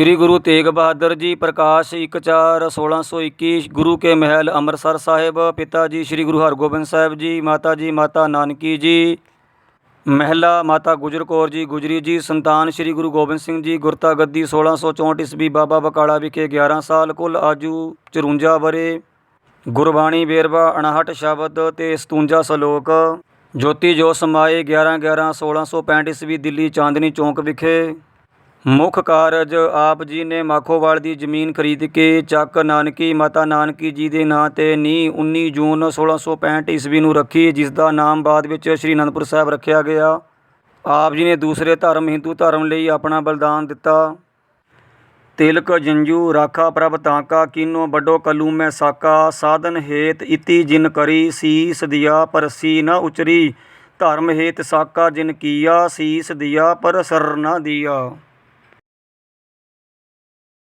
ਸ੍ਰੀ ਗੁਰੂ ਤੇਗ ਬਹਾਦਰ ਜੀ ਪ੍ਰਕਾਸ਼ 14 1621 ਗੁਰੂ ਕੇ ਮਹਿਲ ਅੰਮ੍ਰਿਤਸਰ ਸਾਹਿਬ ਪਿਤਾ ਜੀ ਸ੍ਰੀ ਗੁਰੂ ਹਰਗੋਬਿੰਦ ਸਾਹਿਬ ਜੀ ਮਾਤਾ ਜੀ ਮਾਤਾ ਨਾਨਕੀ ਜੀ, ਮਹਿਲਾ ਮਾਤਾ ਗੁਜਰ ਕੌਰ ਜੀ, ਗੁਜਰੀ ਜੀ, ਸੰਤਾਨ ਸ੍ਰੀ ਗੁਰੂ ਗੋਬਿੰਦ ਸਿੰਘ ਜੀ ਗੁਰਤਾ ਗੱਦੀ 1664 ਈਸਵੀ ਬਾਬਾ ਬਕਾਲਾ ਵਿਖੇ 11 ਸਾਲ, ਕੁੱਲ ਆਜੂ 54 ਬਰੇ ਗੁਰਬਾਣੀ ਵੇਰਵਾ 59 ਸ਼ਬਦ ਤੇ 57 ਸਲੋਕ, ਜੋਤੀ ਜੋ ਸਮਾਏ 11 11 1665 ਈਸਵੀ ਦਿੱਲੀ ਚਾਂਦਨੀ ਚੌਂਕ ਵਿਖੇ ਮੁੱਖ ਕਾਰਜ ਆਪ ਜੀ ਨੇ ਮਾਖੋਵਾਲ ਦੀ ਜ਼ਮੀਨ ਖਰੀਦ ਕੇ ਚੱਕ ਨਾਨਕੀ, ਮਾਤਾ ਨਾਨਕੀ ਜੀ ਦੇ ਨਾਂ ਤੇ ਨੀਂਹ 19 ਜੂਨ 1665 ਈਸਵੀ ਨੂੰ ਰੱਖੀ, ਜਿਸ ਦਾ ਨਾਮ ਬਾਅਦ ਵਿੱਚ ਸ੍ਰੀ ਅਨੰਦਪੁਰ ਸਾਹਿਬ ਰੱਖਿਆ ਗਿਆ। ਆਪ ਜੀ ਨੇ ਦੂਸਰੇ ਧਰਮ, ਹਿੰਦੂ ਧਰਮ ਲਈ ਆਪਣਾ ਬਲਿਦਾਨ ਦਿੱਤਾ। ਤਿਲਕ, ਜੰਜੂ, ਰਾਖਾ, ਪ੍ਰਭ, ਤਾਂਕਾ, ਕਿਨੋ, ਵੱਡੋ, ਕਲੂ ਮੈਂ ਸਾਕਾ ਸਾਧਨ ਹੇਤ, ਇਤੀ, ਜਿਨ ਕਰੀ, ਸੀਸ ਦਿਆ ਪਰਸੀ ਨਾ ਉਚਰੀ। ਧਰਮ ਹੇਤ ਸਾਕਾ, ਜਿਨ ਕੀਆ, ਸੀਸ ਦਿਆ, ਪਰ ਸਰ ਨਾ ਦਿਆ।